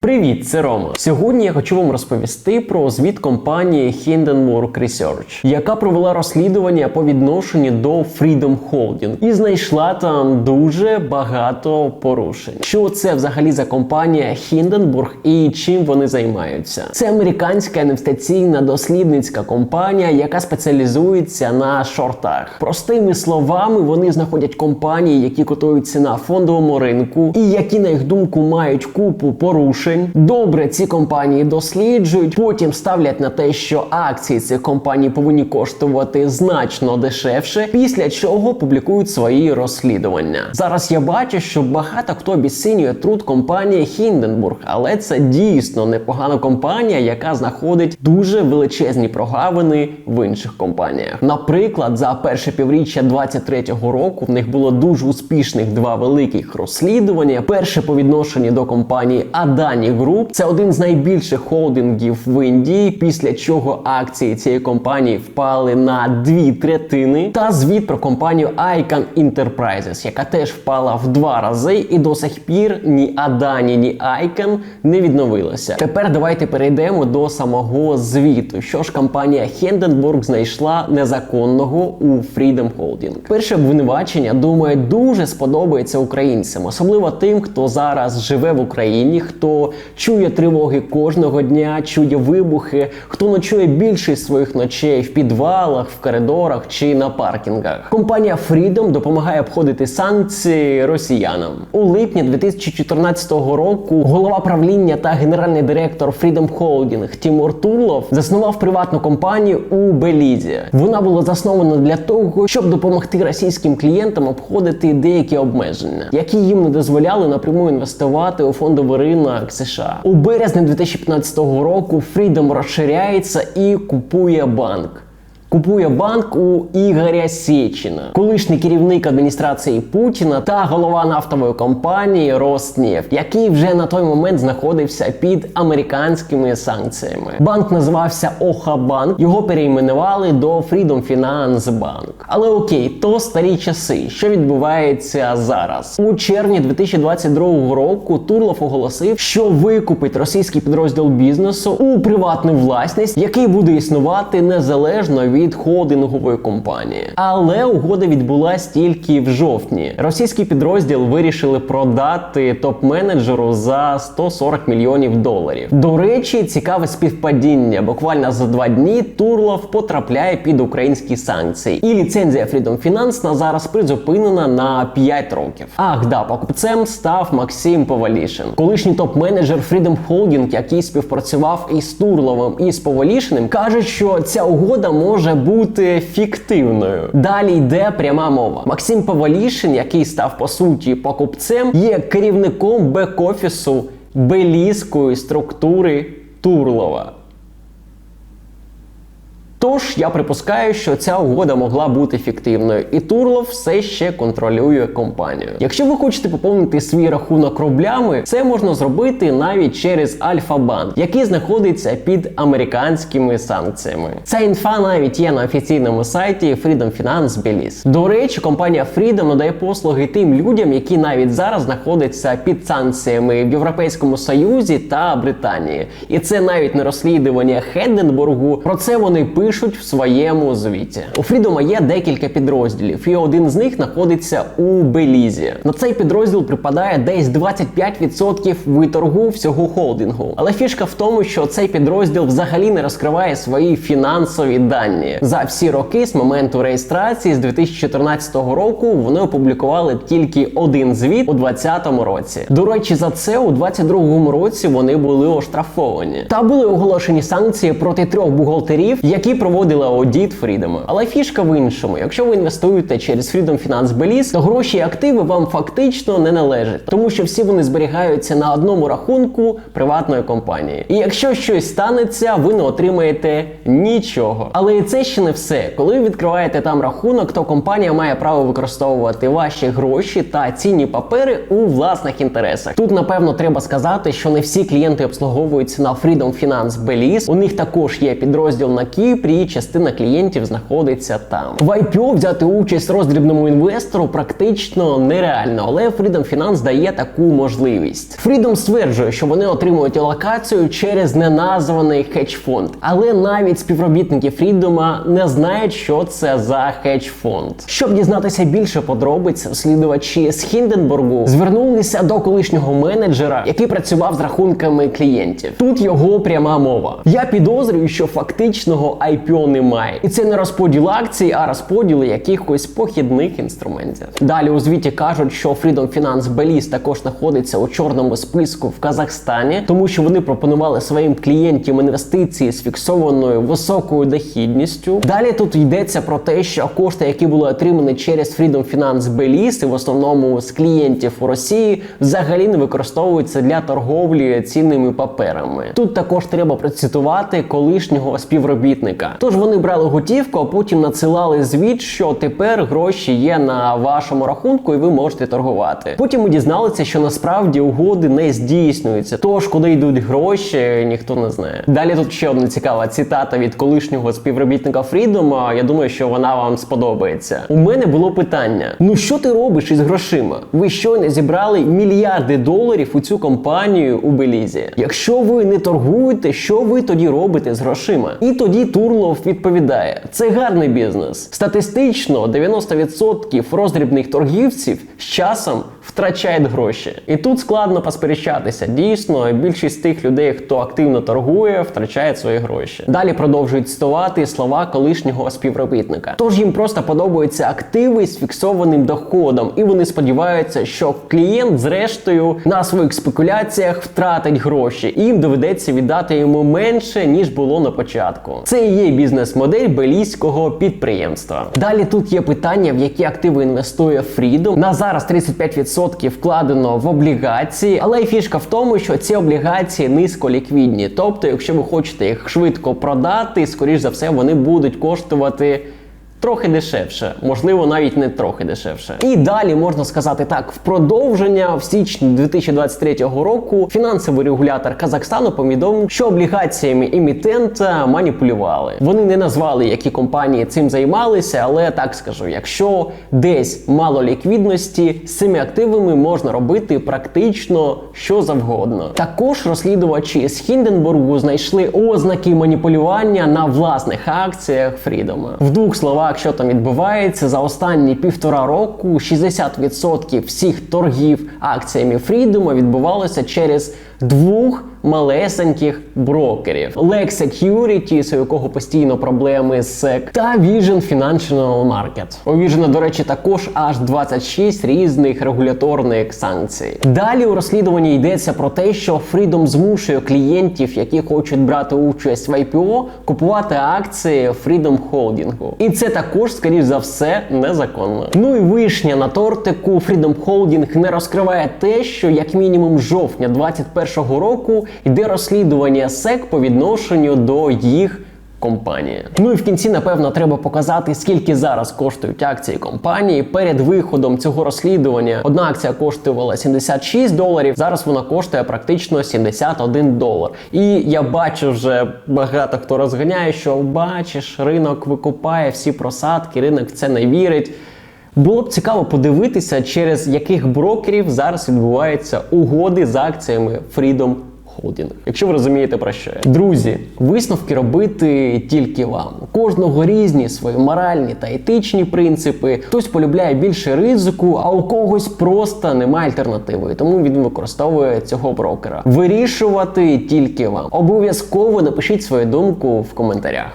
Привіт, це Рома. Сьогодні я хочу вам розповісти про звіт компанії Hindenburg Research, яка провела розслідування по відношенню до Freedom Holding і знайшла там дуже багато порушень. Що це взагалі за компанія Hindenburg і чим вони займаються? Це американська інвестиційна дослідницька компанія, яка спеціалізується на шортах. Простими словами, вони знаходять компанії, які котуються на фондовому ринку, і які, на їх думку, мають купу порушень. Добре, ці компанії досліджують, потім ставлять на те, що акції цих компаній повинні коштувати значно дешевше, після чого публікують свої розслідування. Зараз я бачу, що багато хто обіцінює труд компанії Hindenburg, але це дійсно непогана компанія, яка знаходить дуже величезні прогавини в інших компаніях. Наприклад, за перше півріччя 2023 року в них було дуже успішних два великих розслідування. Перше по відношенню до компанії Adani Group. Це один з найбільших холдингів в Індії, після чого акції цієї компанії впали на дві третини. Та звіт про компанію Icon Enterprises, яка теж впала в два рази, і до сих пір ні Adani, ні Icon не відновилася. Тепер давайте перейдемо до самого звіту. Що ж компанія Hindenburg знайшла незаконного у Freedom Holding? Перше обвинувачення, думаю, дуже сподобається українцям, особливо тим, хто зараз живе в Україні, хто чує тривоги кожного дня, чує вибухи, хто ночує більшість своїх ночей в підвалах, в коридорах чи на паркінгах. Компанія Freedom допомагає обходити санкції росіянам у липні 2014 року. Голова правління та генеральний директор Freedom Holding Тімур Турлов заснував приватну компанію у Белізі. Вона була заснована для того, щоб допомогти російським клієнтам обходити деякі обмеження, які їм не дозволяли напряму інвестувати у фондовий ринок США. У березні 2015 року Freedom розширяється і купує банк. Купує банк у Ігоря Сєчина, колишній керівник адміністрації Путіна та голова нафтової компанії Роснефть, який вже на той момент знаходився під американськими санкціями. Банк називався Охабанк, його перейменували до Freedom Finance Bank. Але окей, то старі часи. Що відбувається зараз? У червні 2022 року Турлов оголосив, що викупить російський підрозділ бізнесу у приватну власність, який буде існувати незалежно від від холдингової компанії. Але угода відбулась тільки в жовтні. Російський підрозділ вирішили продати топ-менеджеру за 140 мільйонів доларів. До речі, цікаве співпадіння. Буквально за два дні Турлов потрапляє під українські санкції, і ліцензія Freedom Finance на зараз призупинена на 5 років. Ах, да, покупцем став Максим Повалішин, колишній топ-менеджер Freedom Holding, який співпрацював із Турловим і з Повалішиним, каже, що ця угода може бути фіктивною. Далі йде пряма мова. Максим Повалішин, який став по суті покупцем, є керівником бек-офісу белізької структури Турлова. Тож я припускаю, що ця угода могла бути фіктивною, і Турлов все ще контролює компанію. Якщо ви хочете поповнити свій рахунок рублями, це можна зробити навіть через Альфа-банк, який знаходиться під американськими санкціями. Ця інфа навіть є на офіційному сайті Freedom Finance Belize. До речі, компанія Freedom надає послуги тим людям, які навіть зараз знаходяться під санкціями в Європейському Союзі та Британії. І це навіть не розслідування Хенденбургу. Про це вони пишуть пишуть в своєму звіті. У Фрідома є декілька підрозділів, і один з них знаходиться у Белізі. На цей підрозділ припадає десь 25% виторгу всього холдингу. Але фішка в тому, що цей підрозділ взагалі не розкриває свої фінансові дані. За всі роки з моменту реєстрації з 2014 року вони опублікували тільки один звіт у 2020 році. До речі, за це у 2022 році вони були оштрафовані та були оголошені санкції проти трьох бухгалтерів, які проводили аудіт Фрідома. Але фішка в іншому. Якщо ви інвестуєте через Freedom Finance Belize, то гроші і активи вам фактично не належать, тому що всі вони зберігаються на одному рахунку приватної компанії. І якщо щось станеться, ви не отримаєте нічого. Але і це ще не все. Коли ви відкриваєте там рахунок, то компанія має право використовувати ваші гроші та цінні папери у власних інтересах. Тут напевно треба сказати, що не всі клієнти обслуговуються на Freedom Finance Belize. У них також є підрозділ на Кіпрі. Дніпрі. Частина клієнтів знаходиться там. В IPO взяти участь роздрібному інвестору практично нереально, але Freedom Finance дає таку можливість. Freedom стверджує, що вони отримують локацію через неназваний хедж-фонд. Але навіть співробітники Фрідома не знають, що це за хедж-фонд. Щоб дізнатися більше подробиць, розслідувачі з Хінденбургу звернулися до колишнього менеджера, який працював з рахунками клієнтів. Тут його пряма мова. Я підозрюю, що фактичного IPO немає, і це не розподіл акцій, а розподіл якихось похідних інструментів. Далі у звіті кажуть, що Freedom Finance Belize також знаходиться у чорному списку в Казахстані, тому що вони пропонували своїм клієнтам інвестиції з фіксованою високою дохідністю. Далі тут йдеться про те, що кошти, які були отримані через Freedom Finance Belize, в основному з клієнтів у Росії, взагалі не використовуються для торговлі цінними паперами. Тут також треба процитувати колишнього співробітника. Тож вони брали готівку, а потім надсилали звіт, що тепер гроші є на вашому рахунку, і ви можете торгувати. Потім ми дізналися, що насправді угоди не здійснюються. Тож, куди йдуть гроші, ніхто не знає. Далі тут ще одна цікава цитата від колишнього співробітника Фрідома. Я думаю, що вона вам сподобається. У мене було питання: ну що ти робиш із грошима? Ви щойно зібрали мільярди доларів у цю компанію у Белізі. Якщо ви не торгуєте, що ви тоді робите з грошима? І тоді Турлов відповідає: це гарний бізнес. Статистично 90% роздрібних торгівців з часом втрачають гроші. І тут складно посперечатися. Дійсно, більшість тих людей, хто активно торгує, втрачає свої гроші. Далі продовжують цитувати слова колишнього співробітника. Тож їм просто подобаються активи з фіксованим доходом, і вони сподіваються, що клієнт, зрештою, на своїх спекуляціях втратить гроші, і їм доведеться віддати йому менше ніж було на початку. Це і є бізнес-модель белійського підприємства. Далі тут є питання, в які активи інвестує Freedom. На зараз 35% вкладено в облігації, але й фішка в тому, що ці облігації низьколіквідні. Тобто, якщо ви хочете їх швидко продати, скоріш за все, вони будуть коштувати. Трохи дешевше, можливо, навіть не трохи дешевше. І далі можна сказати так: в продовження в січні 2023 року фінансовий регулятор Казахстану повідомив, що облігаціями емітента маніпулювали. Вони не назвали, які компанії цим займалися, але так скажу: якщо десь мало ліквідності, з цими активами можна робити практично що завгодно. Також розслідувачі з Хінденбургу знайшли ознаки маніпулювання на власних акціях Фрідома. В двох словах що там відбувається? За останні півтора року 60% всіх торгів акціями Фрідома відбувалося через двох малесеньких брокерів: Lex Securities, у якого постійно проблеми з SEC, та Vision Financial Market. У Vision, до речі, також аж 26 різних регуляторних санкцій. Далі у розслідуванні йдеться про те, що Freedom змушує клієнтів, які хочуть брати участь в IPO, купувати акції Freedom Holding. І це також, скоріш за все, незаконно. Ну і вишня на тортику Freedom Holding не розкриває те, що як мінімум жовтня 2021 року йде розслідування СЕК по відношенню до їх. Компанії. Ну і в кінці, напевно, треба показати, скільки зараз коштують акції компанії. Перед виходом цього розслідування одна акція коштувала 76 доларів. Зараз вона коштує практично 71 долар. І я бачу вже багато хто розганяє, що бачиш, ринок викупає всі просадки, ринок в це не вірить. Було б цікаво подивитися, через яких брокерів зараз відбуваються угоди з акціями Freedom Holding. Якщо ви розумієте про що я. Друзі, висновки робити тільки вам. У кожного різні свої моральні та етичні принципи. Хтось полюбляє більше ризику, а у когось просто немає альтернативи. Тому він використовує цього брокера. Вирішувати тільки вам. Обов'язково напишіть свою думку в коментарях.